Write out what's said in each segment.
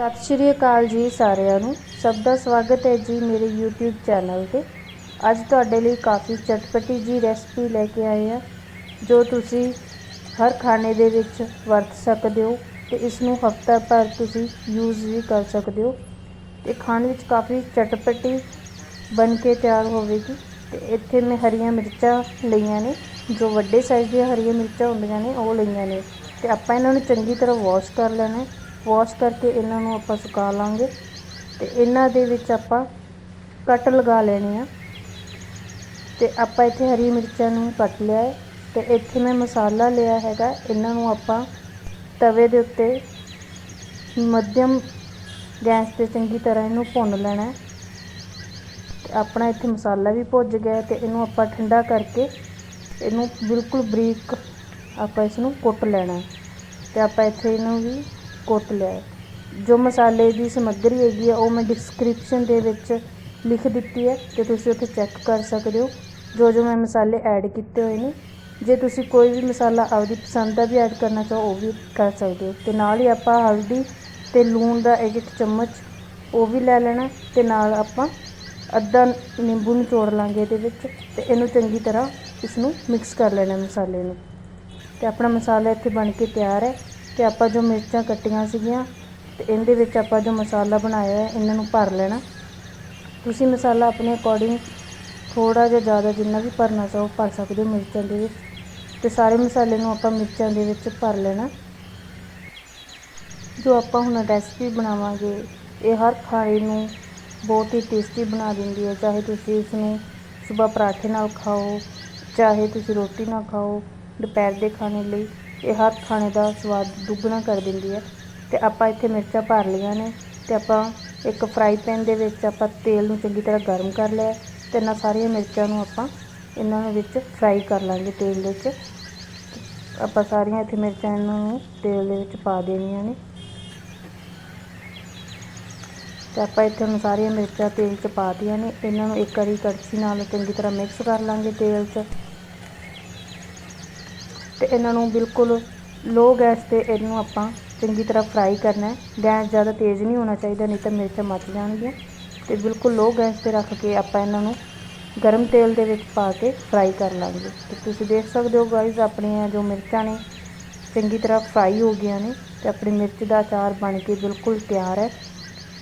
ਸਤਿ ਸ਼੍ਰੀ ਅਕਾਲ ਜੀ ਸਾਰਿਆਂ ਨੂੰ। ਸਭ ਦਾ ਸਵਾਗਤ ਹੈ ਜੀ ਮੇਰੇ YouTube ਚੈਨਲ ਤੇ। ਅੱਜ ਤੁਹਾਡੇ ਲਈ ਕਾਫੀ ਚਟਪਟੀ ਜੀ ਰੈਸਪੀ ਲੈ ਕੇ ਆਏ ਆ ਜੋ ਤੁਸੀਂ ਹਰ ਖਾਣੇ ਦੇ ਵਿੱਚ ਵਰਤ ਸਕਦੇ ਹੋ ਤੇ ਇਸ ਨੂੰ ਹਫਤਾ ਭਰ ਤੁਸੀਂ ਯੂਜ਼ ਵੀ ਕਰ ਸਕਦੇ ਹੋ। ਤੇ ਖਾਣ ਵਿੱਚ ਕਾਫੀ ਚਟਪਟੀ ਬਣ ਕੇ ਤਿਆਰ ਹੋਵੇਗੀ। ਤੇ ਇੱਥੇ ਮੈਂ ਹਰੀਆਂ ਮਿਰਚਾਂ ਲਈਆਂ ਨੇ, ਜੋ ਵੱਡੇ ਸਾਈਜ਼ ਦੀਆਂ ਹਰੀਆਂ ਮਿਰਚਾਂ ਹੁੰਦੀਆਂ ਨੇ, ਉਹ ਲਈਆਂ ਨੇ। ਤੇ ਆਪਾਂ ਇਹਨਾਂ ਨੂੰ ਚੰਗੀ ਤਰ੍ਹਾਂ ਵਾਸ਼ ਕਰ ਲੈਣਾ ਵਾਸ਼ ਕਰਕੇ ਇਹਨਾਂ ਨੂੰ ਆਪਾਂ ਸੁਕਾ ਲਾਂਗੇ ਤੇ ਇਹਨਾਂ ਦੇ ਵਿੱਚ ਆਪਾਂ ਕੱਟ ਲਗਾ ਲੈਣੇ ਆ। ਤੇ ਆਪਾਂ ਇੱਥੇ ਹਰੀ ਮਿਰਚਾਂ ਨੂੰ ਕੱਟ ਲਿਆ ਹੈ ਤੇ ਇੱਥੇ ਮੈਂ ਮਸਾਲਾ ਲਿਆ ਹੈਗਾ। ਇਹਨਾਂ ਨੂੰ ਆਪਾਂ ਤਵੇ ਦੇ ਉੱਤੇ ਮੱਧਮ ਗੈਸ ਤੇ ਚੰਗੀ ਤਰ੍ਹਾਂ ਇਹਨੂੰ ਭੁੰਨ ਲੈਣਾ ਹੈ। ਤੇ ਆਪਣਾ ਇੱਥੇ ਮਸਾਲਾ ਵੀ ਭੁੱਜ ਗਿਆ ਤੇ ਇਹਨੂੰ ਆਪਾਂ ਠੰਡਾ ਕਰਕੇ ਇਹਨੂੰ ਬਿਲਕੁਲ ਬਰੀਕ ਆਪਾਂ ਇਸ ਨੂੰ ਕੁੱਟ ਲੈਣਾ ਹੈ। ਤੇ ਆਪਾਂ ਇੱਥੇ ਇਹਨੂੰ ਵੀ ਕੁੱਟ ਲਿਆ ਹੈ ਜੋ ਮਸਾਲੇ ਦੀ ਸਮੱਗਰੀ ਹੈਗੀ ਆ, ਉਹ ਮੈਂ ਡਿਸਕ੍ਰਿਪਸ਼ਨ ਦੇ ਵਿੱਚ ਲਿਖ ਦਿੱਤੀ ਹੈ ਤੇ ਤੁਸੀਂ ਉੱਥੇ ਚੈੱਕ ਕਰ ਸਕਦੇ ਹੋ। ਜੋ ਜੋ ਮੈਂ ਮਸਾਲੇ ਐਡ ਕੀਤੇ ਹੋਏ ਨੇ, ਜੇ ਤੁਸੀਂ ਕੋਈ ਵੀ ਮਸਾਲਾ ਆਪਦੀ ਪਸੰਦ ਦਾ ਵੀ ਐਡ ਕਰਨਾ ਚਾਹੋ, ਉਹ ਵੀ ਕਰ ਸਕਦੇ ਹੋ। ਤੇ ਨਾਲ ਹੀ ਆਪਾਂ ਹਲਦੀ ਤੇ ਲੂਣ ਦਾ ਇੱਕ ਇੱਕ ਚਮਚ ਉਹ ਵੀ ਲੈ ਲੈਣਾ ਤੇ ਨਾਲ ਆਪਾਂ ਅੱਧਾ ਨਿੰਬੂ ਨਿਚੋੜ ਲਾਂਗੇ ਇਹਦੇ ਵਿੱਚ ਤੇ ਇਹਨੂੰ ਚੰਗੀ ਤਰ੍ਹਾਂ ਇਸ ਨੂੰ ਮਿਕਸ ਕਰ ਲੈਣਾ ਮਸਾਲੇ ਨੂੰ। ਤੇ ਆਪਣਾ ਮਸਾਲਾ ਇੱਥੇ ਬਣ ਕੇ ਤਿਆਰ ਹੈ। ਤੇ ਆਪਾਂ ਜੋ ਮਿਰਚਾਂ ਕੱਟੀਆਂ ਸੀਗੀਆਂ ਤੇ ਇਹਦੇ ਵਿੱਚ ਆਪਾਂ ਜੋ ਮਸਾਲਾ ਬਣਾਇਆ ਹੈ, ਇਹਨਾਂ ਨੂੰ ਭਰ ਲੈਣਾ। ਤੁਸੀਂ ਮਸਾਲਾ ਆਪਣੇ ਅਕੋਰਡਿੰਗ ਥੋੜਾ ਜਿਹਾ ਜ਼ਿਆਦਾ ਜਿੰਨਾ ਵੀ ਭਰਨਾ ਚਾਹੋ, ਭਰ ਸਕਦੇ ਹੋ ਮਿਰਚਾਂ ਦੇ ਵਿੱਚ। ਤੇ ਸਾਰੇ ਮਸਾਲੇ ਨੂੰ ਆਪਾਂ ਮਿਰਚਾਂ ਦੇ ਵਿੱਚ ਭਰ ਲੈਣਾ। ਜੋ ਆਪਾਂ ਹੁਣ ਰੈਸਪੀ ਬਣਾਵਾਂਗੇ, ਇਹ ਹਰ ਖਾਣੇ ਨੂੰ ਬਹੁਤ ਹੀ ਟੇਸਟੀ ਬਣਾ ਦਿੰਦੀ ਹੈ। ਚਾਹੇ ਤੁਸੀਂ ਇਸ ਨੂੰ ਸਵੇਰ ਪਰਾਠੇ ਨਾਲ ਖਾਓ, ਚਾਹੇ ਤੁਸੀਂ ਰੋਟੀ ਨਾਲ ਖਾਓ, ਦੁਪਹਿਰ ਦੇ ਖਾਣੇ ਲਈ। ਇਹ ਹਰ ਖਾਣੇ ਦਾ ਸਵਾਦ ਦੁੱਗਣਾ ਕਰ ਦਿੰਦੀ ਹੈ। ਤੇ ਆਪਾਂ ਇੱਥੇ ਮਿਰਚਾਂ ਭਰ ਲਈਆਂ ਨੇ ਤੇ ਆਪਾਂ ਇੱਕ ਫਰਾਈ ਪੈਨ ਦੇ ਵਿੱਚ ਆਪਾਂ ਤੇਲ ਨੂੰ ਚੰਗੀ ਤਰ੍ਹਾਂ ਗਰਮ ਕਰ ਲਿਆ ਤੇ ਇਹਨਾਂ ਸਾਰੀਆਂ ਮਿਰਚਾਂ ਨੂੰ ਆਪਾਂ ਇਹਨਾਂ ਦੇ ਵਿੱਚ ਫਰਾਈ ਕਰ ਲਾਂਗੇ ਤੇਲ ਦੇ ਵਿੱਚ। ਆਪਾਂ ਸਾਰੀਆਂ ਇੱਥੇ ਮਿਰਚਾਂ ਇਹਨਾਂ ਨੂੰ ਤੇਲ ਦੇ ਵਿੱਚ ਪਾ ਦੇਣੀਆਂ ਨੇ। ਤੇ ਆਪਾਂ ਇੱਥੇ ਹੁਣ ਸਾਰੀਆਂ ਮਿਰਚਾਂ ਤੇਲ 'ਚ ਪਾ ਦਿੱਤੀਆਂ ਨੇ। ਇਹਨਾਂ ਨੂੰ ਇੱਕ ਵਾਰੀ ਕੜਛੀ ਨਾਲ ਚੰਗੀ ਤਰ੍ਹਾਂ ਮਿਕਸ ਕਰ ਲਾਂਗੇ ਤੇਲ 'ਚ। ਤੇ ਇਹਨਾਂ ਨੂੰ ਬਿਲਕੁਲ ਲੋ ਗੈਸ ਤੇ ਇਹਨੂੰ ਆਪਾਂ ਚੰਗੀ ਤਰ੍ਹਾਂ ਫਰਾਈ ਕਰਨਾ ਹੈ। ਗੈਸ ਜ਼ਿਆਦਾ ਤੇਜ਼ ਨਹੀਂ ਹੋਣਾ ਚਾਹੀਦਾ, ਨਹੀਂ ਤਾਂ ਮਿਰਚਾਂ ਮੱਚ ਜਾਣਗੀਆਂ। ਤੇ ਬਿਲਕੁਲ ਲੋ ਗੈਸ ਤੇ ਰੱਖ ਕੇ ਆਪਾਂ ਇਹਨਾਂ ਨੂੰ ਗਰਮ ਤੇਲ ਦੇ ਵਿੱਚ ਪਾ ਕੇ ਫਰਾਈ ਕਰ ਲਾਂਗੇ। ਤੇ ਤੁਸੀਂ ਦੇਖ ਸਕਦੇ ਹੋ ਗਾਇਜ਼ ਆਪਣੀਆਂ ਜੋ ਮਿਰਚਾਂ ਨੇ ਚੰਗੀ ਤਰ੍ਹਾਂ ਫਰਾਈ ਹੋ ਗਈਆਂ ਨੇ ਤੇ ਆਪਣੀ ਮਿਰਚ ਦਾ ਅਚਾਰ ਬਣ ਕੇ ਬਿਲਕੁਲ ਤਿਆਰ ਹੈ।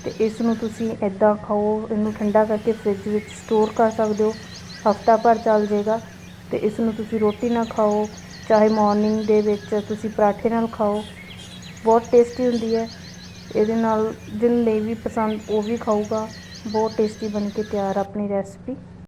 ਤੇ ਇਸ ਨੂੰ ਤੁਸੀਂ ਇਦਾਂ ਖਾਓ, ਇਹਨੂੰ ਠੰਡਾ ਕਰਕੇ ਫ੍ਰਿਜ ਵਿੱਚ ਸਟੋਰ ਕਰ ਸਕਦੇ ਹੋ। ਹਫਤਾ ਭਰ ਚੱਲ ਜਾਏਗਾ ਤੇ ਇਸ ਨੂੰ ਤੁਸੀਂ ਰੋਟੀ ਨਾਲ ਖਾਓ। ਚਾਹੇ ਮਾਰਨਿੰਗ ਦੇ ਵਿੱਚ ਤੁਸੀਂ ਪਰਾਠੇ ਨਾਲ ਖਾਓ, ਬਹੁਤ ਟੇਸਟੀ ਹੁੰਦੀ ਹੈ। ਇਹਦੇ ਨਾਲ ਜਿਹਨੂੰ ਨਹੀਂ ਵੀ ਪਸੰਦ ਉਹ ਵੀ ਖਾਊਗਾ। ਬਹੁਤ ਟੇਸਟੀ ਬਣ ਕੇ ਤਿਆਰ ਆਪਣੀ ਰੈਸਪੀ